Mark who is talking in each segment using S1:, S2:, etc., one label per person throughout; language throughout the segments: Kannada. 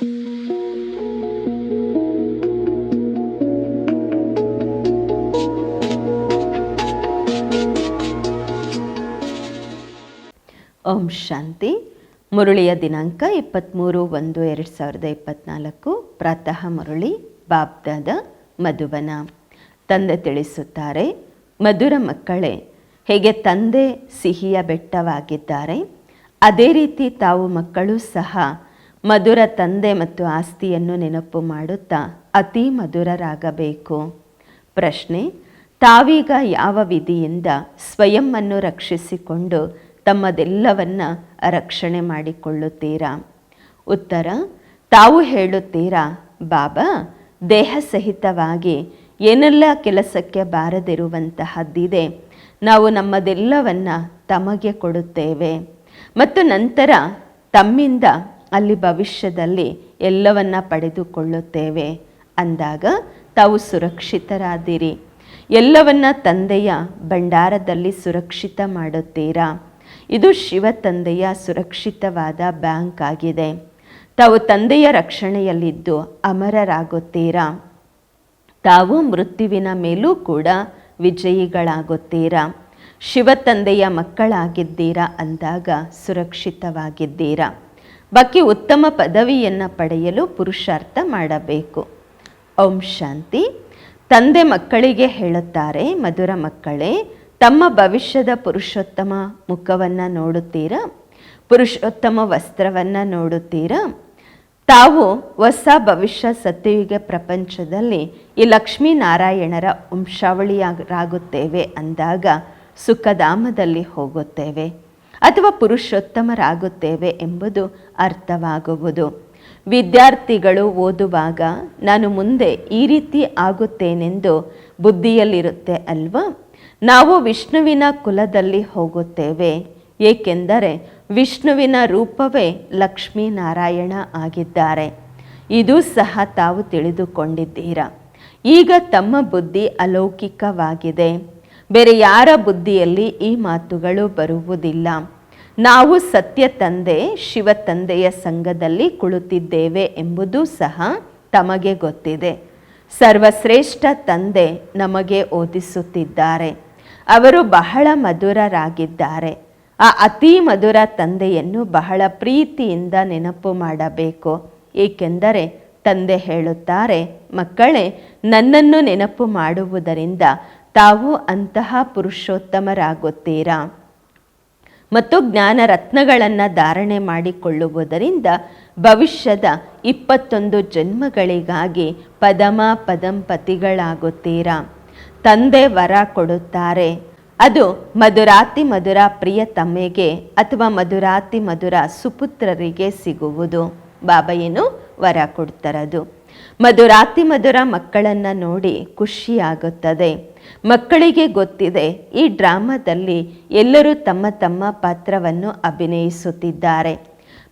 S1: ಓಂ ಶಾಂತಿ. ಮುರುಳಿಯ ದಿನಾಂಕ ಇಪ್ಪತ್ತ್ಮೂರು ಒಂದು ಎರಡು ಸಾವಿರದ ಇಪ್ಪತ್ತ್ನಾಲ್ಕು ಪ್ರಾತಃ ಮುರುಳಿ, ಬಾಬ್ದಾದ ಮಧುವನ ತಂದೆ ತಿಳಿಸುತ್ತಾರೆ, ಮಧುರ ಮಕ್ಕಳೇ, ಹೇಗೆ ತಂದೆ ಸಿಹಿಯ ಬೆಟ್ಟವಾಗಿದ್ದಾರೆ? ಅದೇ ರೀತಿ ತಾವು ಮಕ್ಕಳು ಸಹ ಮಧುರ ತಂದೆ ಮತ್ತು ಆಸ್ತಿಯನ್ನು ನೆನಪು ಮಾಡುತ್ತಾ ಅತಿ ಮಧುರರಾಗಬೇಕು. ಪ್ರಶ್ನೆ, ತಾವೀಗ ಯಾವ ವಿಧಿಯಿಂದ ಸ್ವಯಂವನ್ನು ರಕ್ಷಿಸಿಕೊಂಡು ತಮ್ಮದೆಲ್ಲವನ್ನ ರಕ್ಷಣೆ ಮಾಡಿಕೊಳ್ಳುತ್ತೀರಾ? ಉತ್ತರ, ತಾವು ಹೇಳುತ್ತೀರಾ, ಬಾಬಾ, ದೇಹ ಸಹಿತವಾಗಿ ಏನೆಲ್ಲ ಕೆಲಸಕ್ಕೆ ಬಾರದಿರುವಂತಹದ್ದಿದೆ, ನಾವು ನಮ್ಮದೆಲ್ಲವನ್ನ ತಮಗೆ ಕೊಡುತ್ತೇವೆ. ಮತ್ತು ನಂತರ ತಮ್ಮಿಂದ ಅಲ್ಲಿ ಭವಿಷ್ಯದಲ್ಲಿ ಎಲ್ಲವನ್ನ ಪಡೆದುಕೊಳ್ಳುತ್ತೇವೆ. ಅಂದಾಗ ತಾವು ಸುರಕ್ಷಿತರಾದಿರಿ. ಎಲ್ಲವನ್ನ ತಂದೆಯ ಭಂಡಾರದಲ್ಲಿ ಸುರಕ್ಷಿತ ಮಾಡುತ್ತೀರಾ? ಇದು ಶಿವ ತಂದೆಯ ಸುರಕ್ಷಿತವಾದ ಬ್ಯಾಂಕ್ ಆಗಿದೆ. ತಾವು ತಂದೆಯ ರಕ್ಷಣೆಯಲ್ಲಿದ್ದು ಅಮರರಾಗುತ್ತೀರಾ? ತಾವು ಮೃತ್ಯುವಿನ ಮೇಲೂ ಕೂಡ ವಿಜಯಿಗಳಾಗುತ್ತೀರಾ? ಶಿವ ತಂದೆಯ ಮಕ್ಕಳಾಗಿದ್ದೀರಾ ಅಂದಾಗ ಸುರಕ್ಷಿತವಾಗಿದ್ದೀರಾ? ಬಾಕಿ ಉತ್ತಮ ಪದವಿಯನ್ನು ಪಡೆಯಲು ಪುರುಷಾರ್ಥ ಮಾಡಬೇಕು. ಓಂ ಶಾಂತಿ. ತಂದೆ ಮಕ್ಕಳಿಗೆ ಹೇಳುತ್ತಾರೆ, ಮಧುರ ಮಕ್ಕಳೇ, ತಮ್ಮ ಭವಿಷ್ಯದ ಪುರುಷೋತ್ತಮ ಮುಖವನ್ನು ನೋಡುತ್ತೀರಾ? ಪುರುಷೋತ್ತಮ ವಸ್ತ್ರವನ್ನು ನೋಡುತ್ತೀರಾ? ತಾವು ಹೊಸ ಭವಿಷ್ಯ ಸತ್ಯಯುಗ ಪ್ರಪಂಚದಲ್ಲಿ ಈ ಲಕ್ಷ್ಮೀನಾರಾಯಣರ ವಂಶಾವಳಿಯಾಗುತ್ತೇವೆ ಅಂದಾಗ ಸುಖಧಾಮದಲ್ಲಿ ಹೋಗುತ್ತೇವೆ. ಅಥವಾ ಪುರುಷೋತ್ತಮರಾಗುತ್ತೇವೆ ಎಂಬುದು ಅರ್ಥವಾಗುವುದು. ವಿದ್ಯಾರ್ಥಿಗಳು ಓದುವಾಗ ನಾನು ಮುಂದೆ ಈ ರೀತಿ ಆಗುತ್ತೇನೆಂದು ಬುದ್ಧಿಯಲ್ಲಿರುತ್ತೆ ಅಲ್ವಾ? ನಾವು ವಿಷ್ಣುವಿನ ಕುಲದಲ್ಲಿ ಹೋಗುತ್ತೇವೆ, ಏಕೆಂದರೆ ವಿಷ್ಣುವಿನ ರೂಪವೇ ಲಕ್ಷ್ಮೀನಾರಾಯಣ ಆಗಿದ್ದಾರೆ. ಇದು ಸಹ ತಾವು ತಿಳಿದುಕೊಂಡಿದ್ದೀರಾ. ಈಗ ತಮ್ಮ ಬುದ್ಧಿ ಅಲೌಕಿಕವಾಗಿದೆ. ಬೇರೆ ಯಾರ ಬುದ್ಧಿಯಲ್ಲಿ ಈ ಮಾತುಗಳು ಬರುವುದಿಲ್ಲ. ನಾವು ಸತ್ಯ ತಂದೆ, ಶಿವ ತಂದೆಯ ಸಂಘದಲ್ಲಿ ಕುಳಿತಿದ್ದೇವೆ ಎಂಬುದೂ ಸಹ ತಮಗೆ ಗೊತ್ತಿದೆ. ಸರ್ವಶ್ರೇಷ್ಠ ತಂದೆ ನಮಗೆ ಓದಿಸುತ್ತಿದ್ದಾರೆ. ಅವರು ಬಹಳ ಮಧುರರಾಗಿದ್ದಾರೆ. ಆ ಅತಿ ಮಧುರ ತಂದೆಯನ್ನು ಬಹಳ ಪ್ರೀತಿಯಿಂದ ನೆನಪು ಮಾಡಬೇಕು. ಏಕೆಂದರೆ ತಂದೆ ಹೇಳುತ್ತಾರೆ, ಮಕ್ಕಳೇ, ನನ್ನನ್ನು ನೆನಪು ಮಾಡುವುದರಿಂದ ತಾವು ಅಂತಹ ಪುರುಷೋತ್ತಮರಾಗುತ್ತೀರಾ? ಮತ್ತು ಜ್ಞಾನ ರತ್ನಗಳನ್ನು ಧಾರಣೆ ಮಾಡಿಕೊಳ್ಳುವುದರಿಂದ ಭವಿಷ್ಯದ ಇಪ್ಪತ್ತೊಂದು ಜನ್ಮಗಳಿಗಾಗಿ ಪದಮ ಪದಂಪತಿಗಳಾಗುತ್ತೀರಾ ತಂದೆ ವರ ಕೊಡುತ್ತಾರೆ. ಅದು ಮಧುರಾತಿ ಮಧುರ ಪ್ರಿಯ ತಮ್ಮೆಗೆ ಅಥವಾ ಮಧುರಾತಿ ಮಧುರ ಸುಪುತ್ರರಿಗೆ ಸಿಗುವುದು. ಬಾಬಯ್ಯನು ವರ ಕೊಡ್ತಾರದು. ಮಧುರಾತಿ ಮಧುರ ಮಕ್ಕಳನ್ನು ನೋಡಿ ಖುಷಿಯಾಗುತ್ತದೆ. ಮಕ್ಕಳಿಗೆ ಗೊತ್ತಿದೆ, ಈ ಡ್ರಾಮಾದಲ್ಲಿ ಎಲ್ಲರೂ ತಮ್ಮ ತಮ್ಮ ಪಾತ್ರವನ್ನು ಅಭಿನಯಿಸುತ್ತಿದ್ದಾರೆ.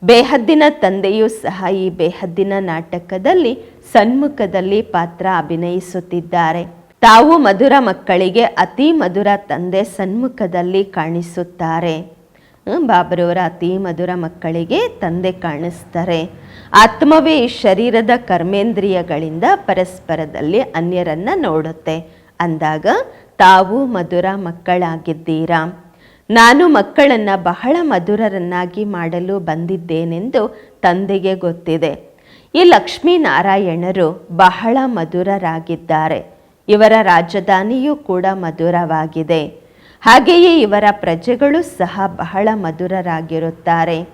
S1: ಬೇಹದ್ದಿನ ತಂದೆಯೂ ಸಹ ಈ ಬೇಹದ್ದಿನ ನಾಟಕದಲ್ಲಿ ಸನ್ಮುಖದಲ್ಲಿ ಪಾತ್ರ ಅಭಿನಯಿಸುತ್ತಿದ್ದಾರೆ. ತಾವು ಮಧುರ ಮಕ್ಕಳಿಗೆ ಅತಿ ಮಧುರ ತಂದೆ ಸನ್ಮುಖದಲ್ಲಿ ಕಾಣಿಸುತ್ತಾರೆ. ಬಾಬರವರ ಅತಿ ಮಧುರ ಮಕ್ಕಳಿಗೆ ತಂದೆ ಕಾಣಿಸ್ತಾರೆ. ಆತ್ಮವೇ ಈ ಶರೀರದ ಕರ್ಮೇಂದ್ರಿಯಗಳಿಂದ ಪರಸ್ಪರದಲ್ಲಿ ಅನ್ಯರನ್ನ ನೋಡುತ್ತೆ. ಅಂದಾಗ, ತಾವು ಮಧುರ ಮಕ್ಕಳಾಗಿದ್ದೀರಾ? ನಾನು ಮಕ್ಕಳನ್ನು ಬಹಳ ಮಧುರರನ್ನಾಗಿ ಮಾಡಲು ಬಂದಿದ್ದೇನೆಂದು ತಂದೆಗೆ ಗೊತ್ತಿದೆ. ಈ ಲಕ್ಷ್ಮೀನಾರಾಯಣರು ಬಹಳ ಮಧುರರಾಗಿದ್ದಾರೆ. ಇವರ ರಾಜಧಾನಿಯೂ ಕೂಡ ಮಧುರವಾಗಿದೆ. ಹಾಗೆಯೇ ಇವರ ಪ್ರಜೆಗಳು ಸಹ ಬಹಳ ಮಧುರರಾಗಿರುತ್ತಾರೆ.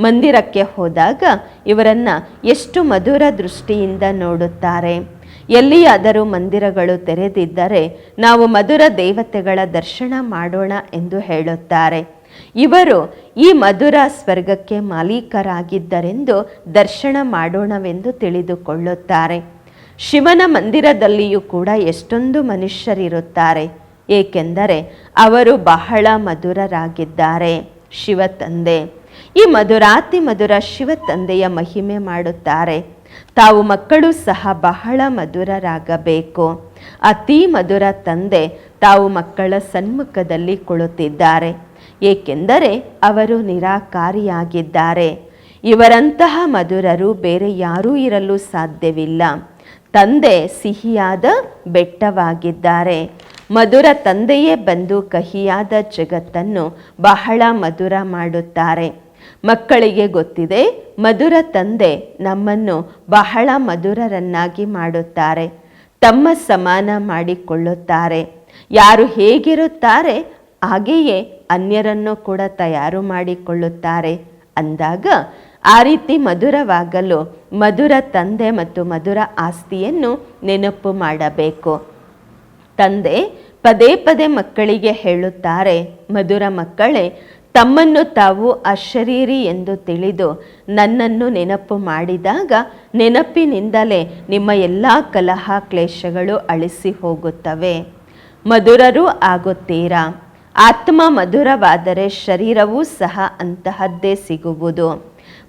S1: ಮಂದಿರಕ್ಕೆ ಹೋದಾಗ ಇವರನ್ನು ಎಷ್ಟು ಮಧುರ ದೃಷ್ಟಿಯಿಂದ ನೋಡುತ್ತಾರೆ. ಎಲ್ಲಿಯಾದರೂ ಮಂದಿರಗಳು ತೆರೆದಿದ್ದರೆ ನಾವು ಮಧುರ ದೇವತೆಗಳ ದರ್ಶನ ಮಾಡೋಣ ಎಂದು ಹೇಳುತ್ತಾರೆ. ಇವರು ಈ ಮಧುರ ಸ್ವರ್ಗಕ್ಕೆ ಮಾಲೀಕರಾಗಿದ್ದರೆಂದು ದರ್ಶನ ಮಾಡೋಣವೆಂದು ತಿಳಿದುಕೊಳ್ಳುತ್ತಾರೆ. ಶಿವನ ಮಂದಿರದಲ್ಲಿಯೂ ಕೂಡ ಎಷ್ಟೊಂದು ಮನುಷ್ಯರಿರುತ್ತಾರೆ. ಏಕೆಂದರೆ ಅವರು ಬಹಳ ಮಧುರರಾಗಿದ್ದಾರೆ. ಶಿವ ತಂದೆ ಈ ಮಧುರಾತಿ ಮಧುರ ಶಿವ ತಂದೆಯ ಮಹಿಮೆ ಮಾಡುತ್ತಾರೆ. ತಾವು ಮಕ್ಕಳು ಸಹ ಬಹಳ ಮಧುರರಾಗಬೇಕು. ಅತಿ ಮಧುರ ತಂದೆ ತಾವು ಮಕ್ಕಳ ಸನ್ಮುಖದಲ್ಲಿ ಕುಳಿತಿದ್ದಾರೆ ಏಕೆಂದರೆ ಅವರು ನಿರಾಕಾರಿಯಾಗಿದ್ದಾರೆ. ಇವರಂತಹ ಮಧುರರು ಬೇರೆ ಯಾರೂ ಇರಲು ಸಾಧ್ಯವಿಲ್ಲ. ತಂದೆ ಸಿಹಿಯಾದ ಬೆಟ್ಟವಾಗಿದ್ದಾರೆ. ಮಧುರ ತಂದೆಯೇ ಬಂದು ಕಹಿಯಾದ ಜಗತ್ತನ್ನು ಬಹಳ ಮಧುರ ಮಾಡುತ್ತಾರೆ. ಮಕ್ಕಳಿಗೆ ಗೊತ್ತಿದೆ, ಮಧುರ ತಂದೆ ನಮ್ಮನ್ನು ಬಹಳ ಮಧುರರನ್ನಾಗಿ ಮಾಡುತ್ತಾರೆ, ತಮ್ಮ ಸಮಾನ ಮಾಡಿಕೊಳ್ಳುತ್ತಾರೆ. ಯಾರು ಹೇಗಿರುತ್ತಾರೆ, ಹಾಗೆಯೇ ಅನ್ಯರನ್ನು ಕೂಡ ತಯಾರು ಮಾಡಿಕೊಳ್ಳುತ್ತಾರೆ. ಅಂದಾಗ ಆ ರೀತಿ ಮಧುರವಾಗಲು ಮಧುರ ತಂದೆ ಮತ್ತು ಮಧುರ ಆಸ್ತಿಯನ್ನು ನೆನಪು ಮಾಡಬೇಕು. ತಂದೆ ಪದೇ ಪದೇ ಮಕ್ಕಳಿಗೆ ಹೇಳುತ್ತಾರೆ, ಮಧುರ ಮಕ್ಕಳೇ ತಮ್ಮನ್ನು ತಾವು ಅಶರೀರಿ ಎಂದು ತಿಳಿದು ನನ್ನನ್ನು ನೆನಪು ಮಾಡಿದಾಗ ನೆನಪಿನಿಂದಲೇ ನಿಮ್ಮ ಎಲ್ಲ ಕಲಹ ಕ್ಲೇಶಗಳು ಅಳಿಸಿ ಹೋಗುತ್ತವೆ. ಮಧುರರೂ ಆಗುತ್ತೀರಾ? ಆತ್ಮ ಮಧುರವಾದರೆ ಶರೀರವೂ ಸಹ ಅಂತಹದ್ದೇ ಸಿಗುವುದು.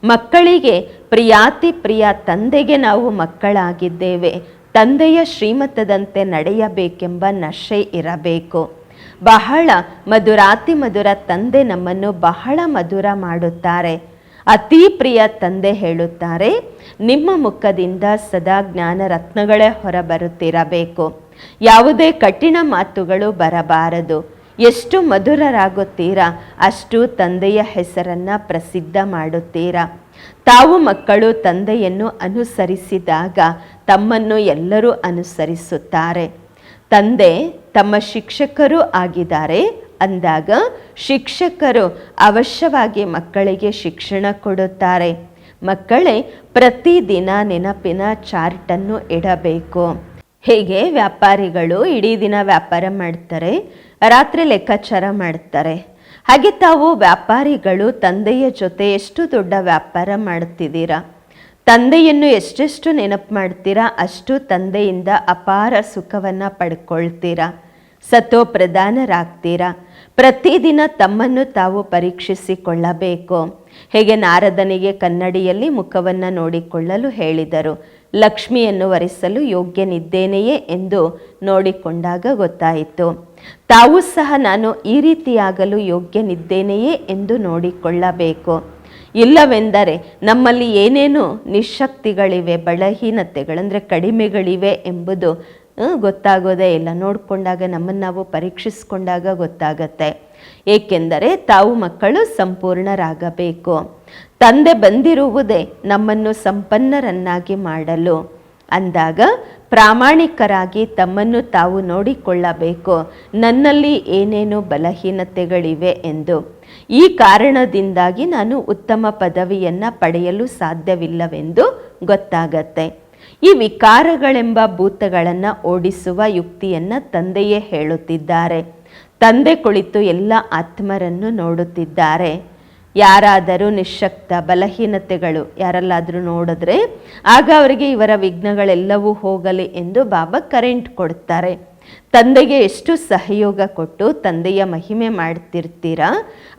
S1: ಮಕ್ಕಳಿಗೆ ಪ್ರಿಯಾತಿ ಪ್ರಿಯ ತಂದೆಗೆ ನಾವು ಮಕ್ಕಳಾಗಿದ್ದೇವೆ. ತಂದೆಯ ಶ್ರೀಮತದಂತೆ ನಡೆಯಬೇಕೆಂಬ ನಶೆ ಇರಬೇಕು. ಬಹಳ ಮಧುರಾತಿ ಮಧುರ ತಂದೆ ನಮ್ಮನ್ನು ಬಹಳ ಮಧುರ ಮಾಡುತ್ತಾರೆ. ಅತಿ ಪ್ರಿಯ ತಂದೆ ಹೇಳುತ್ತಾರೆ, ನಿಮ್ಮ ಮುಖದಿಂದ ಸದಾ ಜ್ಞಾನ ರತ್ನಗಳೇ ಹೊರಬರುತ್ತಿರಬೇಕು. ಯಾವುದೇ ಕಠಿಣ ಮಾತುಗಳು ಬರಬಾರದು. ಎಷ್ಟು ಮಧುರರಾಗುತ್ತೀರಾ, ಅಷ್ಟು ತಂದೆಯ ಹೆಸರನ್ನು ಪ್ರಸಿದ್ಧ ಮಾಡುತ್ತೀರಾ. ತಾವು ಮಕ್ಕಳು ತಂದೆಯನ್ನು ಅನುಸರಿಸಿದಾಗ ತಮ್ಮನ್ನು ಎಲ್ಲರೂ ಅನುಸರಿಸುತ್ತಾರೆ. ತಂದೆ ತಮ್ಮ ಶಿಕ್ಷಕರು ಆಗಿದ್ದಾರೆ. ಅಂದಾಗ ಶಿಕ್ಷಕರು ಅವಶ್ಯವಾಗಿ ಮಕ್ಕಳಿಗೆ ಶಿಕ್ಷಣ ಕೊಡುತ್ತಾರೆ. ಮಕ್ಕಳೇ ಪ್ರತಿದಿನ ನೆನಪಿನ ಚಾರ್ಟನ್ನು ಇಡಬೇಕು. ಹೇಗೆ ವ್ಯಾಪಾರಿಗಳು ಇಡೀ ದಿನ ವ್ಯಾಪಾರ ಮಾಡ್ತಾರೆ? ರಾತ್ರಿ ಲೆಕ್ಕಾಚಾರ ಮಾಡ್ತಾರೆ. ಹಾಗೆ ತಾವು ವ್ಯಾಪಾರಿಗಳು ತಂದೆಯ ಜೊತೆ ಎಷ್ಟು ದೊಡ್ಡ ವ್ಯಾಪಾರ ಮಾಡ್ತಿದ್ದೀರಾ? ತಂದೆಯನ್ನು ಎಷ್ಟೆಷ್ಟು ನೆನಪು ಮಾಡ್ತೀರಾ? ಅಷ್ಟು ತಂದೆಯಿಂದ ಅಪಾರ ಸುಖವನ್ನು ಪಡ್ಕೊಳ್ತೀರಾ? ಸತೋ ಪ್ರಧಾನರಾಗ್ತೀರಾ ಪ್ರತಿದಿನ ತಮ್ಮನ್ನು ತಾವು ಪರೀಕ್ಷಿಸಿಕೊಳ್ಳಬೇಕು. ಹೇಗೆ ನಾರದನಿಗೆ ಕನ್ನಡಿಯಲ್ಲಿ ಮುಖವನ್ನು ನೋಡಿಕೊಳ್ಳಲು ಹೇಳಿದರು. ಲಕ್ಷ್ಮಿಯನ್ನು ವರಿಸಲು ಯೋಗ್ಯನಿದ್ದೇನೆಯೇ ಎಂದು ನೋಡಿಕೊಂಡಾಗ ಗೊತ್ತಾಯಿತು. ತಾವು ಸಹ ನಾನು ಈ ರೀತಿಯಾಗಲು ಯೋಗ್ಯನಿದ್ದೇನೆಯೇ ಎಂದು ನೋಡಿಕೊಳ್ಳಬೇಕು. ಇಲ್ಲವೆಂದರೆ ನಮ್ಮಲ್ಲಿ ಏನೇನು ನಿಶಕ್ತಿಗಳಿವೆ, ಬಲಹೀನತೆಗಳಂದರೆ ಕಡಿಮೆಗಳಿವೆ ಎಂಬುದು ಗೊತ್ತಾಗೋದೇ ಇಲ್ಲ. ನೋಡಿಕೊಂಡಾಗ ನಮ್ಮನ್ನು ನಾವು ಪರೀಕ್ಷಿಸ್ಕೊಂಡಾಗ ಗೊತ್ತಾಗತ್ತೆ. ಏಕೆಂದರೆ ತಾವು ಮಕ್ಕಳು ಸಂಪೂರ್ಣರಾಗಬೇಕು. ತಂದೆ ಬಂದಿರುವುದೇ ನಮ್ಮನ್ನು ಸಂಪನ್ನರನ್ನಾಗಿ ಮಾಡಲು. ಅಂದಾಗ ಪ್ರಾಮಾಣಿಕರಾಗಿ ತಮ್ಮನ್ನು ತಾವು ನೋಡಿಕೊಳ್ಳಬೇಕು. ನನ್ನಲ್ಲಿ ಏನೇನು ಬಲಹೀನತೆಗಳಿವೆ ಎಂದು. ಈ ಕಾರಣದಿಂದಾಗಿ ನಾನು ಉತ್ತಮ ಪದವಿಯನ್ನು ಪಡೆಯಲು ಸಾಧ್ಯವಿಲ್ಲವೆಂದು ಗೊತ್ತಾಗತ್ತೆ. ಈ ವಿಕಾರಗಳೆಂಬ ಭೂತಗಳನ್ನು ಓಡಿಸುವ ಯುಕ್ತಿಯನ್ನು ತಂದೆಯೇ ಹೇಳುತ್ತಿದ್ದಾರೆ. ತಂದೆ ಕುಳಿತು ಎಲ್ಲ ಆತ್ಮರನ್ನು ನೋಡುತ್ತಿದ್ದಾರೆ. ಯಾರಾದರೂ ನಿಶಕ್ತ ಬಲಹೀನತೆಗಳು ಯಾರಲ್ಲಾದರೂ ನೋಡಿದ್ರೆ ಆಗ ಅವರಿಗೆ ಇವರ ವಿಘ್ನಗಳೆಲ್ಲವೂ ಹೋಗಲಿ ಎಂದು ಬಾಬಾ ಕರೆಂಟ್ ಕೊಡ್ತಾರೆ. ತಂದೆಗೆ ಎಷ್ಟು ಸಹಯೋಗ ಕೊಟ್ಟು ತಂದೆಯ ಮಹಿಮೆ ಮಾಡ್ತಿರ್ತೀರ,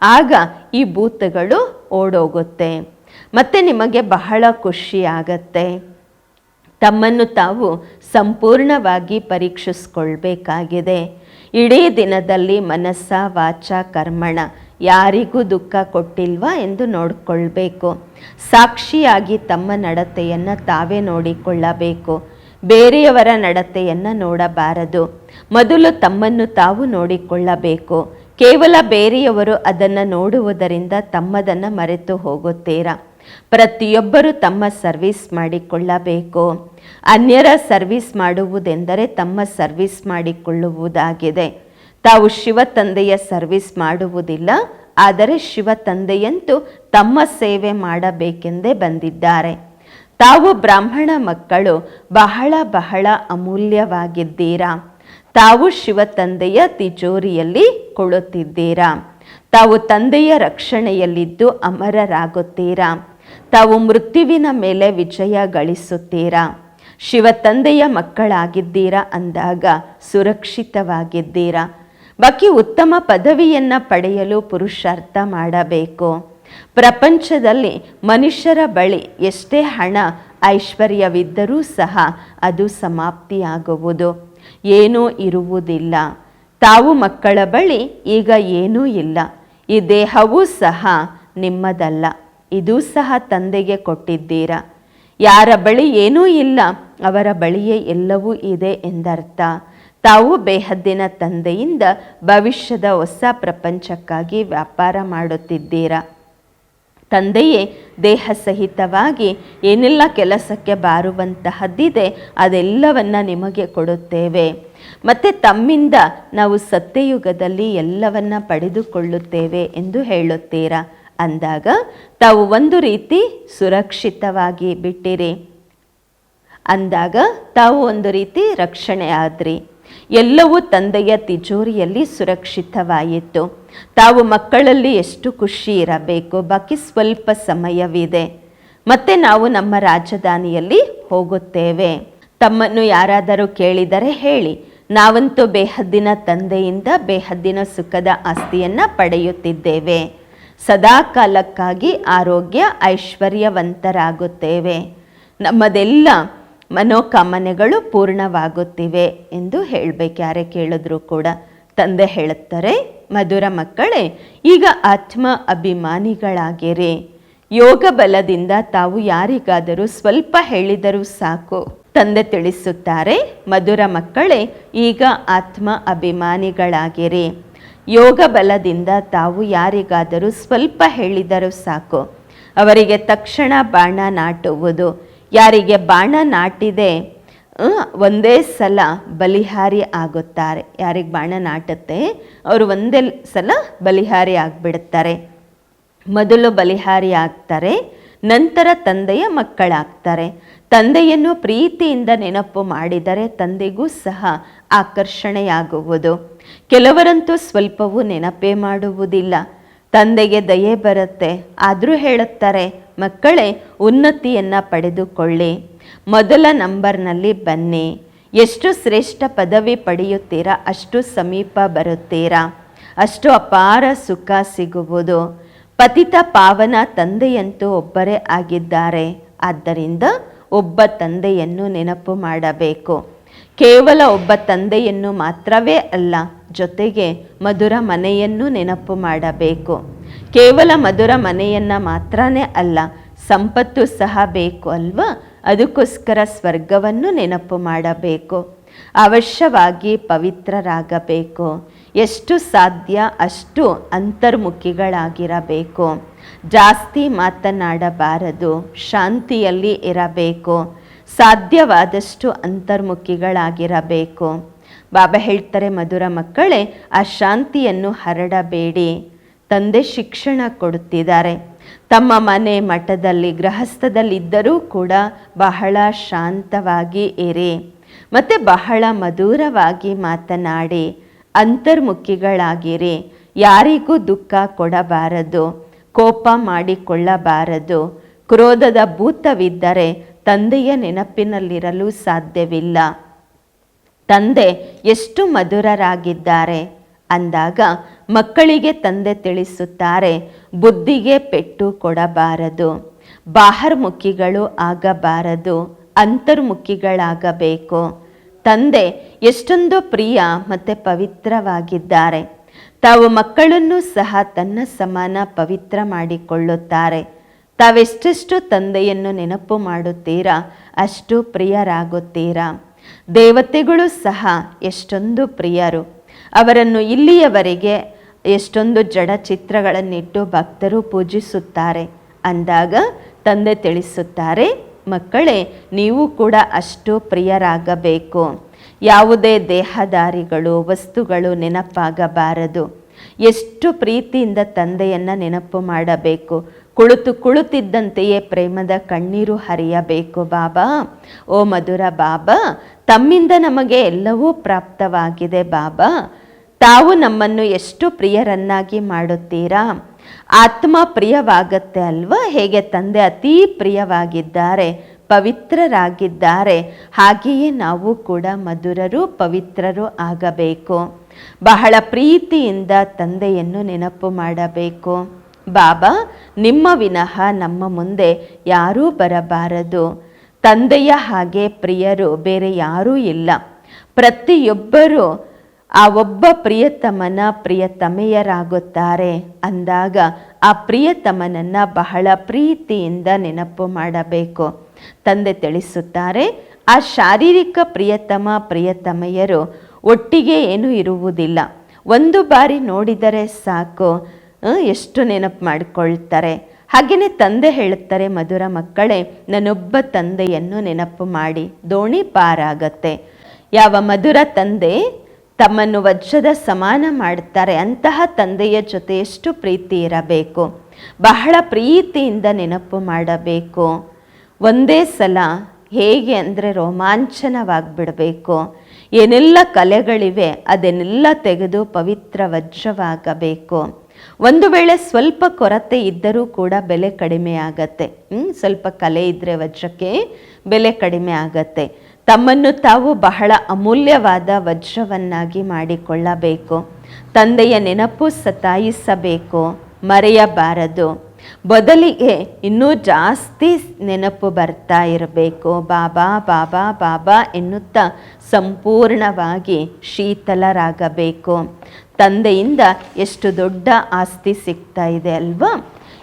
S1: ಆಗ ಈ ಭೂತಗಳು ಓಡೋಗುತ್ತೆ. ಮತ್ತೆ ನಿಮಗೆ ಬಹಳ ಖುಷಿ ಆಗತ್ತೆ. ತಮ್ಮನ್ನು ತಾವು ಸಂಪೂರ್ಣವಾಗಿ ಪರೀಕ್ಷಿಸ್ಕೊಳ್ಬೇಕಾಗಿದೆ. ಇಡೀ ದಿನದಲ್ಲಿ ಮನಸ್ಸ, ವಾಚ, ಕರ್ಮಣ ಯಾರಿಗೂ ದುಃಖ ಕೊಟ್ಟಿಲ್ವಾ ಎಂದು ನೋಡಿಕೊಳ್ಬೇಕು. ಸಾಕ್ಷಿಯಾಗಿ ತಮ್ಮ ನಡತೆಯನ್ನು ತಾವೇ ನೋಡಿಕೊಳ್ಳಬೇಕು. ಬೇರೆಯವರ ನಡತೆಯನ್ನು ನೋಡಬಾರದು. ಮೊದಲು ತಮ್ಮನ್ನು ತಾವು ನೋಡಿಕೊಳ್ಳಬೇಕು. ಕೇವಲ ಬೇರೆಯವರು ಅದನ್ನು ನೋಡುವುದರಿಂದ ತಮ್ಮದನ್ನು ಮರೆತು ಹೋಗುತ್ತೀರಾ? ಪ್ರತಿಯೊಬ್ಬರು ತಮ್ಮ ಸರ್ವಿಸ್ ಮಾಡಿಕೊಳ್ಳಬೇಕು. ಅನ್ಯರ ಸರ್ವಿಸ್ ಮಾಡುವುದೆಂದರೆ ತಮ್ಮ ಸರ್ವಿಸ್ ಮಾಡಿಕೊಳ್ಳುವುದಾಗಿದೆ. ತಾವು ಶಿವ ತಂದೆಯ ಸರ್ವಿಸ್ ಮಾಡುವುದಿಲ್ಲ, ಆದರೆ ಶಿವ ತಂದೆಯಂತೂ ತಮ್ಮ ಸೇವೆ ಮಾಡಬೇಕೆಂದೇ ಬಂದಿದ್ದಾರೆ. ತಾವು ಬ್ರಾಹ್ಮಣ ಮಕ್ಕಳು, ಬಹಳ ಬಹಳ ಅಮೂಲ್ಯವಾಗಿದ್ದೀರಾ? ತಾವು ಶಿವ ತಂದೆಯ ತಿಜೋರಿಯಲ್ಲಿ ಕೊಳುತ್ತಿದ್ದೀರಾ ತಾವು ತಂದೆಯ ರಕ್ಷಣೆಯಲ್ಲಿದ್ದು ಅಮರರಾಗುತ್ತೀರಾ? ತಾವು ಮೃತ್ಯುವಿನ ಮೇಲೆ ವಿಜಯ ಗಳಿಸುತ್ತೀರಾ? ಶಿವ ತಂದೆಯ ಮಕ್ಕಳಾಗಿದ್ದೀರಾ ಅಂದಾಗ ಸುರಕ್ಷಿತವಾಗಿದ್ದೀರಾ? ಬಾಕಿ ಉತ್ತಮ ಪದವಿಯನ್ನು ಪಡೆಯಲು ಪುರುಷಾರ್ಥ ಮಾಡಬೇಕು. ಪ್ರಪಂಚದಲ್ಲಿ ಮನುಷ್ಯರ ಬಳಿ ಎಷ್ಟೇ ಹಣ, ಐಶ್ವರ್ಯವಿದ್ದರೂ ಸಹ ಅದು ಸಮಾಪ್ತಿಯಾಗುವುದು. ಏನೂ ಇರುವುದಿಲ್ಲ. ತಾವು ಮಕ್ಕಳ ಬಳಿ ಈಗ ಏನೂ ಇಲ್ಲ. ಈ ದೇಹವೂ ಸಹ ನಿಮ್ಮದಲ್ಲ. ಇದೂ ಸಹ ತಂದೆಗೆ ಕೊಟ್ಟಿದ್ದೀರಾ? ಯಾರ ಬಳಿ ಏನೂ ಇಲ್ಲ, ಅವರ ಬಳಿಯೇ ಎಲ್ಲವೂ ಇದೆ ಎಂದರ್ಥ. ತಾವು ಬೇಹದ್ದಿನ ತಂದೆಯಿಂದ ಭವಿಷ್ಯದ ಹೊಸ ಪ್ರಪಂಚಕ್ಕಾಗಿ ವ್ಯಾಪಾರ ಮಾಡುತ್ತಿದ್ದೀರಾ? ತಂದೆಯೇ ದೇಹ ಸಹಿತವಾಗಿ ಏನೆಲ್ಲ ಕೆಲಸಕ್ಕೆ ಬಾರುವಂತಹದ್ದಿದೆ ಅದೆಲ್ಲವನ್ನ ನಿಮಗೆ ಕೊಡುತ್ತೇವೆ. ಮತ್ತು ತಮ್ಮಿಂದ ನಾವು ಸತ್ಯಯುಗದಲ್ಲಿ ಎಲ್ಲವನ್ನ ಪಡೆದುಕೊಳ್ಳುತ್ತೇವೆ ಎಂದು ಹೇಳುತ್ತೀರಾ? ಅಂದಾಗ, ತಾವು ಒಂದು ರೀತಿ ಸುರಕ್ಷಿತವಾಗಿ ಬಿಟ್ಟಿರಿ. ಅಂದಾಗ, ತಾವು ಒಂದು ರೀತಿ ರಕ್ಷಣೆ ಆದ್ರಿ ಎಲ್ಲವೂ ತಂದೆಯ ತಿಜೋರಿಯಲ್ಲಿ ಸುರಕ್ಷಿತವಾಯಿತು. ತಾವು ಮಕ್ಕಳಲ್ಲಿ ಎಷ್ಟು ಖುಷಿ ಇರಬೇಕು? ಬಾಕಿ ಸ್ವಲ್ಪ ಸಮಯವಿದೆ. ಮತ್ತೆ ನಾವು ನಮ್ಮ ರಾಜಧಾನಿಯಲ್ಲಿ ಹೋಗುತ್ತೇವೆ. ತಮ್ಮನ್ನು ಯಾರಾದರೂ ಕೇಳಿದರೆ ಹೇಳಿ. ನಾವಂತೂ ಬೇಹದ್ದಿನ ತಂದೆಯಿಂದ ಬೇಹದ್ದಿನ ಸುಖದ ಆಸ್ತಿಯನ್ನು ಪಡೆಯುತ್ತಿದ್ದೇವೆ. ಸದಾ ಕಾಲಕ್ಕಾಗಿ ಆರೋಗ್ಯ ಐಶ್ವರ್ಯವಂತರಾಗುತ್ತೇವೆ. ನಮ್ಮದೆಲ್ಲ ಮನೋಕಾಮನೆಗಳು ಪೂರ್ಣವಾಗುತ್ತಿವೆ ಎಂದು ಹೇಳಬೇಕು ಯಾರೇ ಕೇಳಿದ್ರು ಕೂಡ. ತಂದೆ ಹೇಳುತ್ತಾರೆ ಮಧುರ ಮಕ್ಕಳೇ, ಈಗ ಆತ್ಮ ಅಭಿಮಾನಿಗಳಾಗಿರಿ. ಯೋಗ ಬಲದಿಂದ ತಾವು ಯಾರಿಗಾದರೂ ಸ್ವಲ್ಪ ಹೇಳಿದರೂ ಸಾಕು. ತಂದೆ ತಿಳಿಸುತ್ತಾರೆ, ಮಧುರ ಮಕ್ಕಳೇ, ಈಗ ಆತ್ಮ ಅಭಿಮಾನಿಗಳಾಗಿರಿ. ಯೋಗ ಬಲದಿಂದ ತಾವು ಯಾರಿಗಾದರೂ ಸ್ವಲ್ಪ ಹೇಳಿದರೂ ಸಾಕು. ಅವರಿಗೆ ತಕ್ಷಣ ಬಾಣ ನಾಟುವುದು. ಯಾರಿಗೆ ಬಾಣ ನಾಟಿದೆ ಒಂದೇ ಸಲ ಬಲಿಹಾರಿ ಆಗುತ್ತಾರೆ. ಯಾರಿಗೆ ಬಾಣ ನಾಟುತ್ತೆ? ಅವರು ಒಂದೇ ಸಲ ಬಲಿಹಾರಿ ಆಗಿಬಿಡುತ್ತಾರೆ ಮೊದಲು ಬಲಿಹಾರಿ ಆಗ್ತಾರೆ, ನಂತರ ತಂದೆಯ ಮಕ್ಕಳಾಗ್ತಾರೆ. ತಂದೆಯನ್ನು ಪ್ರೀತಿಯಿಂದ ನೆನಪು ಮಾಡಿದರೆ ತಂದೆಗೂ ಸಹ ಆಕರ್ಷಣೆಯಾಗುವುದು. ಕೆಲವರಂತೂ ಸ್ವಲ್ಪವೂ ನೆನಪೇ ಮಾಡುವುದಿಲ್ಲ. ತಂದೆಗೆ ದಯೆ ಬರುತ್ತೆ. ಆದರೂ ಹೇಳುತ್ತಾರೆ, ಮಕ್ಕಳೇ, ಉನ್ನತಿಯನ್ನು ಪಡೆದುಕೊಳ್ಳಿ. ಮೊದಲ ನಂಬರ್ನಲ್ಲಿ ಬನ್ನಿ. ಎಷ್ಟು ಶ್ರೇಷ್ಠ ಪದವಿ ಪಡೆಯುತ್ತೀರಾ? ಅಷ್ಟು ಸಮೀಪ ಬರುತ್ತೀರಾ? ಅಷ್ಟು ಅಪಾರ ಸುಖ ಸಿಗುವುದು. ಪತಿತ ಪಾವನ ತಂದೆಯಂತೂ ಒಬ್ಬರೇ ಆಗಿದ್ದಾರೆ. ಆದ್ದರಿಂದ ಒಬ್ಬ ತಂದೆಯನ್ನು ನೆನಪು ಮಾಡಬೇಕು. ಕೇವಲ ಒಬ್ಬ ತಂದೆಯನ್ನು ಮಾತ್ರವೇ ಅಲ್ಲ, ಜೊತೆಗೆ ಮಧುರ ಮನೆಯನ್ನು ನೆನಪು ಮಾಡಬೇಕು. ಕೇವಲ ಮಧುರ ಮನೆಯನ್ನು ಮಾತ್ರನೇ ಅಲ್ಲ, ಸಂಪತ್ತು ಸಹ ಬೇಕು ಅಲ್ವಾ? ಅದಕ್ಕೋಸ್ಕರ ಸ್ವರ್ಗವನ್ನು ನೆನಪು ಮಾಡಬೇಕು. ಅವಶ್ಯವಾಗಿ ಪವಿತ್ರರಾಗಬೇಕು. ಎಷ್ಟು ಸಾಧ್ಯ ಅಷ್ಟು ಅಂತರ್ಮುಖಿಗಳಾಗಿರಬೇಕು. ಜಾಸ್ತಿ ಮಾತನಾಡಬಾರದು, ಶಾಂತಿಯಲ್ಲಿ ಇರಬೇಕು. ಸಾಧ್ಯವಾದಷ್ಟು ಅಂತರ್ಮುಖಿಗಳಾಗಿರಬೇಕು. ಬಾಬಾ ಹೇಳ್ತಾರೆ, ಮಧುರ ಮಕ್ಕಳೇ, ಆ ಶಾಂತಿಯನ್ನು ಹರಡಬೇಡಿ. ತಂದೆ ಶಿಕ್ಷಣ ಕೊಡುತ್ತಿದ್ದಾರೆ. ತಮ್ಮ ಮನೆ ಮಠದಲ್ಲಿ ಗೃಹಸ್ಥದಲ್ಲಿದ್ದರೂ ಕೂಡ ಬಹಳ ಶಾಂತವಾಗಿ ಇರಿ. ಮತ್ತು ಬಹಳ ಮಧುರವಾಗಿ ಮಾತನಾಡಿ, ಅಂತರ್ಮುಖಿಗಳಾಗಿರಿ. ಯಾರಿಗೂ ದುಃಖ ಕೊಡಬಾರದು, ಕೋಪ ಮಾಡಿಕೊಳ್ಳಬಾರದು. ಕ್ರೋಧದ ಭೂತವಿದ್ದರೆ ತಂದೆಯ ನೆನಪಿನಲ್ಲಿರಲು ಸಾಧ್ಯವಿಲ್ಲ. ತಂದೆ, ಎಷ್ಟು ಮಧುರರಾಗಿದ್ದಾರೆ? ಅಂದಾಗ ಮಕ್ಕಳಿಗೆ ತಂದೆ ತಿಳಿಸುತ್ತಾರೆ, ಬುದ್ಧಿಗೆ ಪೆಟ್ಟು ಕೊಡಬಾರದು ಬಾಹರ್ಮುಖಿಗಳು ಆಗಬಾರದು, ಅಂತರ್ಮುಖಿಗಳಾಗಬೇಕು. ತಂದೆ ಎಷ್ಟೊಂದು ಪ್ರಿಯ ಮತ್ತು ಪವಿತ್ರವಾಗಿದ್ದಾರೆ. ತಾವು ಮಕ್ಕಳನ್ನು ಸಹ ತನ್ನ ಸಮಾನ ಪವಿತ್ರ ಮಾಡಿಕೊಳ್ಳುತ್ತಾರೆ. ತಾವೆಷ್ಟೆಷ್ಟು ತಂದೆಯನ್ನು ನೆನಪು ಮಾಡುತ್ತೀರಾ, ಅಷ್ಟು ಪ್ರಿಯರಾಗುತ್ತೀರಾ. ದೇವತೆಗಳು ಸಹ ಎಷ್ಟೊಂದು ಪ್ರಿಯರು. ಅವರನ್ನು ಇಲ್ಲಿಯವರೆಗೆ ಎಷ್ಟೊಂದು ಜಡ ಚಿತ್ರಗಳನ್ನಿಟ್ಟು ಭಕ್ತರು ಪೂಜಿಸುತ್ತಾರೆ. ಅಂದಾಗ ತಂದೆ ತಿಳಿಸುತ್ತಾರೆ, ಮಕ್ಕಳೇ, ನೀವು ಕೂಡ ಅಷ್ಟು ಪ್ರಿಯರಾಗಬೇಕು. ಯಾವುದೇ ದೇಹದಾರಿಗಳು, ವಸ್ತುಗಳು ನೆನಪಾಗಬಾರದು. ಎಷ್ಟು ಪ್ರೀತಿಯಿಂದ ತಂದೆಯನ್ನು ನೆನಪು ಮಾಡಬೇಕು. ಕುಳಿತು ಕುಳಿತಿದ್ದಂತೆಯೇ ಪ್ರೇಮದ ಕಣ್ಣೀರು ಹರಿಯಬೇಕು, ಬಾಬಾ. ಓ ಮಧುರ ಬಾಬಾ, ತಮ್ಮಿಂದ ನಮಗೆ ಎಲ್ಲವೂ ಪ್ರಾಪ್ತವಾಗಿದೆ, ಬಾಬಾ. ತಾವು ನಮ್ಮನ್ನು ಎಷ್ಟು ಪ್ರಿಯರನ್ನಾಗಿ ಮಾಡುತ್ತೀರಾ? ಆತ್ಮ ಪ್ರಿಯವಾಗತ್ತೆ ಅಲ್ವಾ? ಹೇಗೆ ತಂದೆ ಅತೀ ಪ್ರಿಯವಾಗಿದ್ದಾರೆ, ಪವಿತ್ರರಾಗಿದ್ದಾರೆ, ಹಾಗೆಯೇ ನಾವು ಕೂಡ ಮಧುರರು, ಪವಿತ್ರರು ಆಗಬೇಕು. ಬಹಳ ಪ್ರೀತಿಯಿಂದ ತಂದೆಯನ್ನು ನೆನಪು ಮಾಡಬೇಕು. ಬಾಬಾ, ನಿಮ್ಮ ವಿನಃ ನಮ್ಮ ಮುಂದೆ ಯಾರೂ ಬರಬಾರದು. ತಂದೆಯ ಹಾಗೆ ಪ್ರಿಯರು ಬೇರೆ ಯಾರೂ ಇಲ್ಲ. ಪ್ರತಿಯೊಬ್ಬರೂ ಆ ಒಬ್ಬ ಪ್ರಿಯತಮನ ಪ್ರಿಯತಮೆಯರಾಗುತ್ತಾರೆ. ಅಂದಾಗ ಆ ಪ್ರಿಯತಮನನ್ನ ಬಹಳ ಪ್ರೀತಿಯಿಂದ ನೆನಪು ಮಾಡಬೇಕು. ತಂದೆ ತಿಳಿಸುತ್ತಾರೆ, ಆ ಶಾರೀರಿಕ ಪ್ರಿಯತಮ ಪ್ರಿಯತಮೆಯರು ಒಟ್ಟಿಗೆ ಏನೂ ಇರುವುದಿಲ್ಲ. ಒಂದು ಬಾರಿ ನೋಡಿದರೆ ಸಾಕು ಎಷ್ಟು ನೆನಪು ಮಾಡಿಕೊಳ್ತಾರೆ. ಹಾಗೆಯೇ ತಂದೆ ಹೇಳುತ್ತಾರೆ, ಮಧುರ ಮಕ್ಕಳೇ, ನನ್ನೊಬ್ಬ ತಂದೆಯನ್ನು ನೆನಪು ಮಾಡಿ, ದೋಣಿ ಪಾರಾಗತ್ತೆ. ಯಾವ ಮಧುರ ತಂದೆ ತಮ್ಮನ್ನು ವಜ್ರದ ಸಮಾನ ಮಾಡುತ್ತಾರೆ. ಅಂತಹ ತಂದೆಯ ಜೊತೆ ಎಷ್ಟು ಪ್ರೀತಿ ಇರಬೇಕು. ಬಹಳ ಪ್ರೀತಿಯಿಂದ ನೆನಪು ಮಾಡಬೇಕು. ಒಂದೇ ಸಲ ಹೇಗೆ ಅಂದರೆ ರೋಮಾಂಚನವಾಗಿಬಿಡಬೇಕು. ಏನೆಲ್ಲ ಕಲೆಗಳಿವೆ ಅದನ್ನೆಲ್ಲ ತೆಗೆದು ಪವಿತ್ರ ವಜ್ರವಾಗಬೇಕು. ಒಂದು ವೇಳೆ ಸ್ವಲ್ಪ ಕೊರತೆ ಇದ್ದರೂ ಕೂಡ ಬೆಲೆ ಕಡಿಮೆ ಆಗತ್ತೆ? ಸ್ವಲ್ಪ ಕಲೆ ಇದ್ದರೆ ವಜ್ರಕ್ಕೆ ಬೆಲೆ ಕಡಿಮೆ ಆಗತ್ತೆ. ತಮ್ಮನ್ನು ತಾವು ಬಹಳ ಅಮೂಲ್ಯವಾದ ವಜ್ರವನ್ನಾಗಿ ಮಾಡಿಕೊಳ್ಳಬೇಕು. ತಂದೆಯ ನೆನಪು ಸತಾಯಿಸಬೇಕು. ಮರೆಯಬಾರದು. ಬದಲಿಗೆ ಇನ್ನೂ ಜಾಸ್ತಿ ನೆನಪು ಬರ್ತಾ ಇರಬೇಕು. ಬಾಬಾ ಬಾಬಾ ಬಾಬಾ ಎನ್ನುತ್ತಾ ಸಂಪೂರ್ಣವಾಗಿ ಶೀತಲರಾಗಬೇಕು. ತಂದೆಯಿಂದ ಎಷ್ಟು ದೊಡ್ಡ ಆಸ್ತಿ ಸಿಗ್ತಾ ಇದೆ ಅಲ್ವಾ?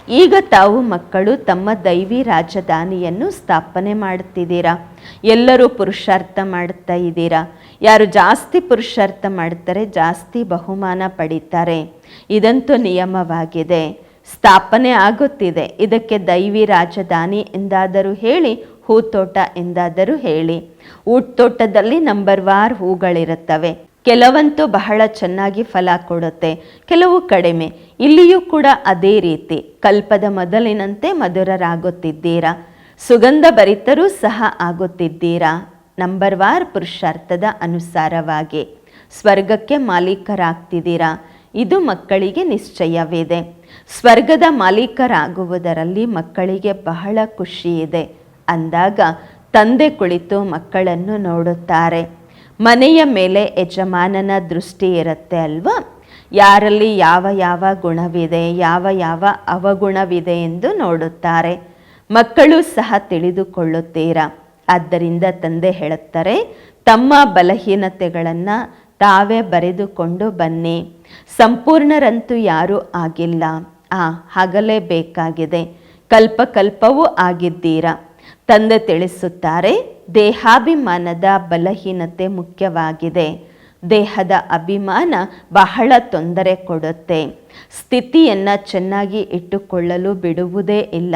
S1: ಈಗ ತಾವು ಮಕ್ಕಳು ತಮ್ಮ ದೈವಿ ರಾಜಧಾನಿಯನ್ನು ಸ್ಥಾಪನೆ ಮಾಡ್ತಿದ್ದೀರಾ? ಎಲ್ಲರೂ ಪುರುಷಾರ್ಥ ಮಾಡ್ತಾ ಇದ್ದೀರಾ? ಯಾರು ಜಾಸ್ತಿ ಪುರುಷಾರ್ಥ ಮಾಡ್ತಾರೆ, ಜಾಸ್ತಿ ಬಹುಮಾನ ಪಡೀತಾರೆ. ಇದಂತೂ ನಿಯಮವಾಗಿದೆ. ಸ್ಥಾಪನೆ ಆಗುತ್ತಿದೆ. ಇದಕ್ಕೆ ದೈವಿ ರಾಜಧಾನಿ ಎಂದಾದರೂ ಹೇಳಿ, ಹೂತೋಟ ಎಂದಾದರೂ ಹೇಳಿ. ಊಟೋಟದಲ್ಲಿ ನಂಬರ್ ವಾರ್ ಹೂಗಳಿರುತ್ತವೆ. ಕೆಲವಂತೂ ಬಹಳ ಚೆನ್ನಾಗಿ ಫಲ ಕೊಡುತ್ತೆ. ಕೆಲವು ಕಡಿಮೆ. ಇಲ್ಲಿಯೂ ಕೂಡ ಅದೇ ರೀತಿ. ಕಲ್ಪದ ಮೊದಲಿನಂತೆ ಮಧುರರಾಗುತ್ತಿದ್ದೀರಾ? ಸುಗಂಧ ಭರಿತರೂ ಸಹ ಆಗುತ್ತಿದ್ದೀರಾ? ನಂಬರ್ ವಾರ್ ಪುರುಷಾರ್ಥದ ಅನುಸಾರವಾಗಿ. ಸ್ವರ್ಗಕ್ಕೆ ಮಾಲೀಕರಾಗ್ತಿದ್ದೀರಾ? ಇದು ಮಕ್ಕಳಿಗೆ ನಿಶ್ಚಯವಿದೆ. ಸ್ವರ್ಗದ ಮಾಲೀಕರಾಗುವುದರಲ್ಲಿ ಮಕ್ಕಳಿಗೆ ಬಹಳ ಖುಷಿ ಇದೆ ಅಂದಾಗ, ತಂದೆ ಕುಳಿತು ಮಕ್ಕಳನ್ನು ನೋಡುತ್ತಾರೆ. ಮನೆಯ ಮೇಲೆ ಯಜಮಾನನ ದೃಷ್ಟಿ ಇರುತ್ತೆ ಅಲ್ವಾ? ಯಾರಲ್ಲಿ ಯಾವ ಯಾವ ಗುಣವಿದೆ, ಯಾವ ಯಾವ ಅವಗುಣವಿದೆ ಎಂದು ನೋಡುತ್ತಾರೆ. ಮಕ್ಕಳು ಸಹ ತಿಳಿದುಕೊಳ್ಳುತ್ತೀರಾ? ಆದ್ದರಿಂದ ತಂದೆ ಹೇಳುತ್ತಾರೆ, ತಮ್ಮ ಬಲಹೀನತೆಗಳನ್ನು ತಾವೇ ಬರೆದುಕೊಂಡು ಬನ್ನಿ. ಸಂಪೂರ್ಣರಂತೂ ಯಾರೂ ಆಗಿಲ್ಲ. ಆ ಆಗಲೇಬೇಕಾಗಿದೆ ಕಲ್ಪಕಲ್ಪವೂ ಆಗಿದ್ದೀರಾ? ತಂದೆ ತಿಳಿಸುತ್ತಾರೆ, ದೇಹಾಭಿಮಾನದ ಬಲಹೀನತೆ ಮುಖ್ಯವಾಗಿದೆ. ದೇಹದ ಅಭಿಮಾನ ಬಹಳ ತೊಂದರೆ ಕೊಡುತ್ತೆ. ಸ್ಥಿತಿಯನ್ನು ಚೆನ್ನಾಗಿ ಇಟ್ಟುಕೊಳ್ಳಲು ಬಿಡುವುದೇ ಇಲ್ಲ.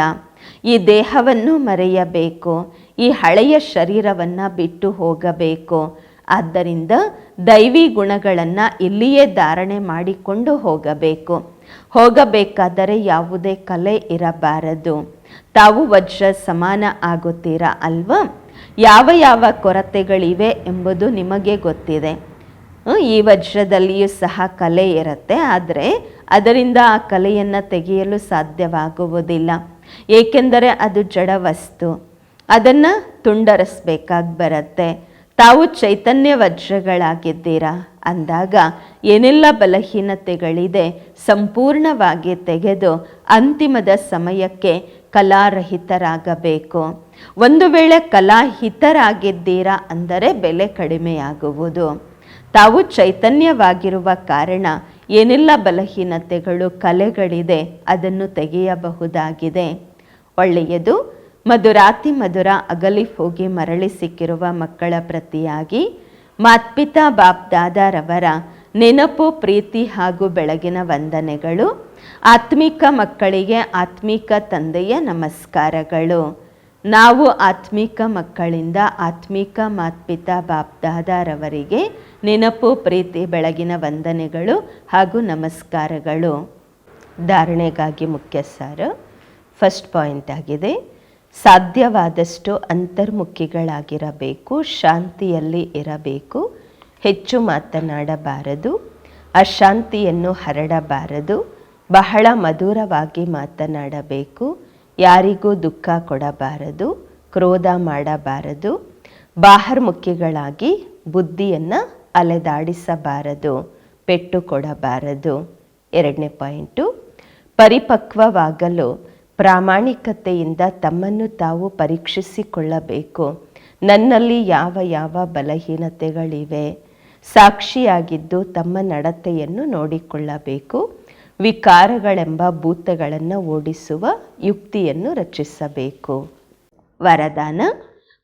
S1: ಈ ದೇಹವನ್ನು ಮರೆಯಬೇಕು, ಈ ಹಳೆಯ ಶರೀರವನ್ನು ಬಿಟ್ಟು ಹೋಗಬೇಕು. ಆದ್ದರಿಂದ ದೈವಿ ಗುಣಗಳನ್ನು ಇಲ್ಲಿಯೇ ಧಾರಣೆ ಮಾಡಿಕೊಂಡು ಹೋಗಬೇಕು. ಹೋಗಬೇಕಾದರೆ ಯಾವುದೇ ಕಲೆ ಇರಬಾರದು. ತಾವು ವಜ್ರ ಸಮಾನ ಆಗುತ್ತೀರಾ ಅಲ್ವಾ? ಯಾವ ಯಾವ ಕೊರತೆಗಳಿವೆ ಎಂಬುದು ನಿಮಗೆ ಗೊತ್ತಿದೆ. ಈ ವಜ್ರದಲ್ಲಿಯೂ ಸಹ ಕಲೆ ಇರುತ್ತೆ, ಆದರೆ ಅದರಿಂದ ಆ ಕಲೆಯನ್ನು ತೆಗೆಯಲು ಸಾಧ್ಯವಾಗುವುದಿಲ್ಲ. ಏಕೆಂದರೆ ಅದು ಜಡ ವಸ್ತು. ಅದನ್ನು ತುಂಡರಿಸ್ಬೇಕಾಗಿ ಬರುತ್ತೆ. ತಾವು ಚೈತನ್ಯ ವಜ್ರಗಳಾಗಿದ್ದೀರಾ ಅಂದಾಗ ಏನೆಲ್ಲ ಬಲಹೀನತೆಗಳಿದೆ ಸಂಪೂರ್ಣವಾಗಿ ತೆಗೆದು ಅಂತಿಮದ ಸಮಯಕ್ಕೆ ಕಲಾರಹಿತರಾಗಬೇಕು. ಒಂದು ವೇಳೆ ಕಲಾಹಿತರಾಗಿದ್ದೀರಾ ಅಂದರೆ ಬೆಲೆ ಕಡಿಮೆಯಾಗುವುದು. ತಾವು ಚೈತನ್ಯವಾಗಿರುವ ಕಾರಣ ಏನೆಲ್ಲ ಬಲಹೀನತೆಗಳು, ಕಲೆಗಳಿದೆ ಅದನ್ನು ತೆಗೆಯಬಹುದಾಗಿದೆ. ಒಳ್ಳೆಯದು, ಮಧುರಾತಿ ಮಧುರ ಅಗಲಿ ಹೋಗಿ ಮರಳಿ ಸಿಕ್ಕಿರುವ ಮಕ್ಕಳ ಪ್ರತಿಯಾಗಿ ಮಾತ್ಪಿತಾ ಬಾಪ್ ದಾದಾರವರ ನೆನಪು, ಪ್ರೀತಿ ಹಾಗೂ ಬೆಳಗಿನ ವಂದನೆಗಳು. ಆತ್ಮಿಕ ಮಕ್ಕಳಿಗೆ ಆತ್ಮಿಕ ತಂದೆಯ ನಮಸ್ಕಾರಗಳು. ನಾವು ಆತ್ಮಿಕ ಮಕ್ಕಳಿಂದ ಆತ್ಮಿಕ ಮಾತ್ಪಿತಾ ಬಾಪ್ದಾದಾರವರಿಗೆ ನೆನಪು, ಪ್ರೀತಿ, ಬೆಳಗಿನ ವಂದನೆಗಳು ಹಾಗೂ ನಮಸ್ಕಾರಗಳು. ಧಾರಣೆಗಾಗಿ ಮುಖ್ಯ ಸಾರು ಫಸ್ಟ್ ಪಾಯಿಂಟ್ ಆಗಿದೆ. ಸಾಧ್ಯವಾದಷ್ಟು ಅಂತರ್ಮುಖಿಗಳಾಗಿರಬೇಕು, ಶಾಂತಿಯಲ್ಲಿ ಇರಬೇಕು, ಹೆಚ್ಚು ಮಾತನಾಡಬಾರದು, ಅಶಾಂತಿಯನ್ನು ಹರಡಬಾರದು, ಬಹಳ ಮಧುರವಾಗಿ ಮಾತನಾಡಬೇಕು ಯಾರಿಗೂ ದುಃಖ ಕೊಡಬಾರದು, ಕ್ರೋಧ ಮಾಡಬಾರದು ಬಾಹರ್ಮುಖಿಗಳಾಗಿ ಬುದ್ಧಿಯನ್ನು ಅಲೆದಾಡಿಸಬಾರದು, ಪೆಟ್ಟು ಕೊಡಬಾರದು. ಎರಡನೇ ಪಾಯಿಂಟು, ಪರಿಪಕ್ವವಾಗಲು ಪ್ರಾಮಾಣಿಕತೆಯಿಂದ ತಮ್ಮನ್ನು ತಾವು ಪರೀಕ್ಷಿಸಿಕೊಳ್ಳಬೇಕು. ನನ್ನಲ್ಲಿ ಯಾವ ಯಾವ ಬಲಹೀನತೆಗಳಿವೆ, ಸಾಕ್ಷಿಯಾಗಿದ್ದು ತಮ್ಮ ನಡತೆಯನ್ನು ನೋಡಿಕೊಳ್ಳಬೇಕು. ವಿಕಾರಗಳೆಂಬ ಭೂತಗಳನ್ನು ಓಡಿಸುವ ಯುಕ್ತಿಯನ್ನು ರಚಿಸಬೇಕು. ವರದಾನ,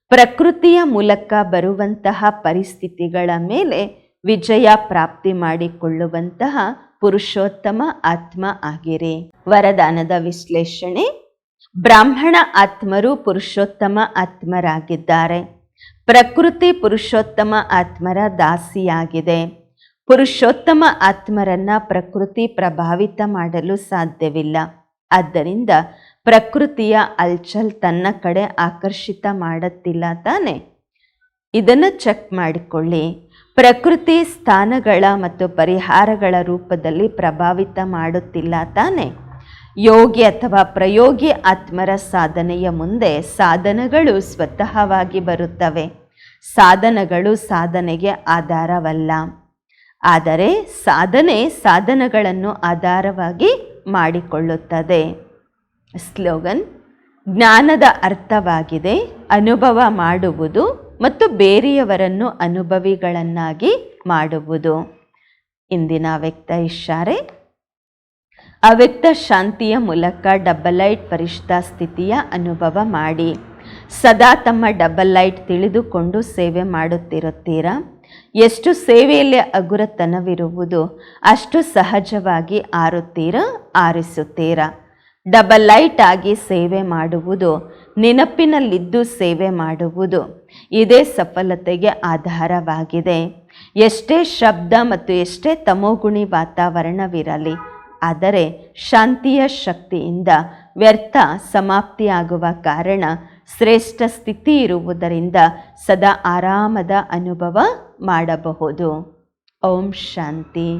S1: ಪ್ರಕೃತಿಯ ಮೂಲಕ ಬರುವಂತಹ ಪರಿಸ್ಥಿತಿಗಳ ಮೇಲೆ ವಿಜಯ ಪ್ರಾಪ್ತಿ ಮಾಡಿಕೊಳ್ಳುವಂತಹ ಪುರುಷೋತ್ತಮ ಆತ್ಮ ಆಗಿರಿ. ವರದಾನದ ವಿಶ್ಲೇಷಣೆ, ಬ್ರಾಹ್ಮಣ ಆತ್ಮರು ಪುರುಷೋತ್ತಮ ಆತ್ಮರಾಗಿದ್ದಾರೆ. ಪ್ರಕೃತಿ ಪುರುಷೋತ್ತಮ ಆತ್ಮರ ದಾಸಿಯಾಗಿದೆ. ಪುರುಷೋತ್ತಮ ಆತ್ಮರನ್ನ ಪ್ರಕೃತಿ ಪ್ರಭಾವಿತ ಮಾಡಲು ಸಾಧ್ಯವಿಲ್ಲ. ಆದ್ದರಿಂದ ಪ್ರಕೃತಿಯ ಅಲ್ಚಲ್ ತನ್ನ ಕಡೆ ಆಕರ್ಷಿತ ಮಾಡುತ್ತಿಲ್ಲ ತಾನೆ? ಇದನ್ನು ಚೆಕ್ ಮಾಡಿಕೊಳ್ಳಿ. ಪ್ರಕೃತಿ ಸ್ಥಾನಗಳ ಮತ್ತು ಪರಿಹಾರಗಳ ರೂಪದಲ್ಲಿ ಪ್ರಭಾವಿತ ಮಾಡುತ್ತಿಲ್ಲ ತಾನೆ? ಯೋಗಿ ಅಥವಾ ಪ್ರಯೋಗಿ ಆತ್ಮರ ಸಾಧನೆಯ ಮುಂದೆ ಸಾಧನಗಳು ಸ್ವತಃವಾಗಿ ಬರುತ್ತವೆ. ಸಾಧನಗಳು ಸಾಧನೆಗೆ ಆಧಾರವಲ್ಲ. ಆದರೆ ಸಾಧನೆ ಸಾಧನಗಳನ್ನು ಆಧಾರವಾಗಿ ಮಾಡಿಕೊಳ್ಳುತ್ತದೆ. ಸ್ಲೋಗನ್, ಜ್ಞಾನದ ಅರ್ಥವಾಗಿದೆ, ಅನುಭವ ಮಾಡುವುದು ಮತ್ತು ಬೇರೆಯವರನ್ನು ಅನುಭವಿಗಳನ್ನಾಗಿ ಮಾಡುವುದು. ಇಂದಿನ ವ್ಯಕ್ತ ಇಷ್ಟಾರೆ, ಅವ್ಯಕ್ತ ಶಾಂತಿಯ ಮೂಲಕ ಡಬಲ್ ಲೈಟ್ ಪರಿಷ್ಠ ಸ್ಥಿತಿಯ ಅನುಭವ ಮಾಡಿ. ಸದಾ ತಮ್ಮ ಡಬಲ್ ಲೈಟ್ ತಿಳಿದುಕೊಂಡು ಸೇವೆ ಮಾಡುತ್ತಿರುತ್ತೀರಾ? ಎಷ್ಟು ಸೇವೆಯಲ್ಲಿ ಅಗುರತನವಿರುವುದು, ಅಷ್ಟು ಸಹಜವಾಗಿ ಆರುತ್ತೀರಾ, ಆರಿಸುತ್ತೀರಾ? ಡಬಲ್ ಲೈಟ್ ಆಗಿ ಸೇವೆ ಮಾಡುವುದು, ನೆನಪಿನಲ್ಲಿದ್ದು ಸೇವೆ ಮಾಡುವುದು ಇದೇ ಸಫಲತೆಗೆ ಆಧಾರವಾಗಿದೆ. ಎಷ್ಟೇ ಶಬ್ದ ಮತ್ತು ಎಷ್ಟೇ ತಮೋಗುಣಿ ವಾತಾವರಣವಿರಲಿ, ಆದರೆ ಶಾಂತಿಯ ಶಕ್ತಿಯಿಂದ ವ್ಯರ್ಥ ಸಮಾಪ್ತಿಯಾಗುವ ಕಾರಣ ಶ್ರೇಷ್ಠ ಸ್ಥಿತಿ ಇರುವುದರಿಂದ ಸದಾ ಆರಾಮದ ಅನುಭವ ಮಾಡಬಹುದು. ಓಂ ಶಾಂತಿ.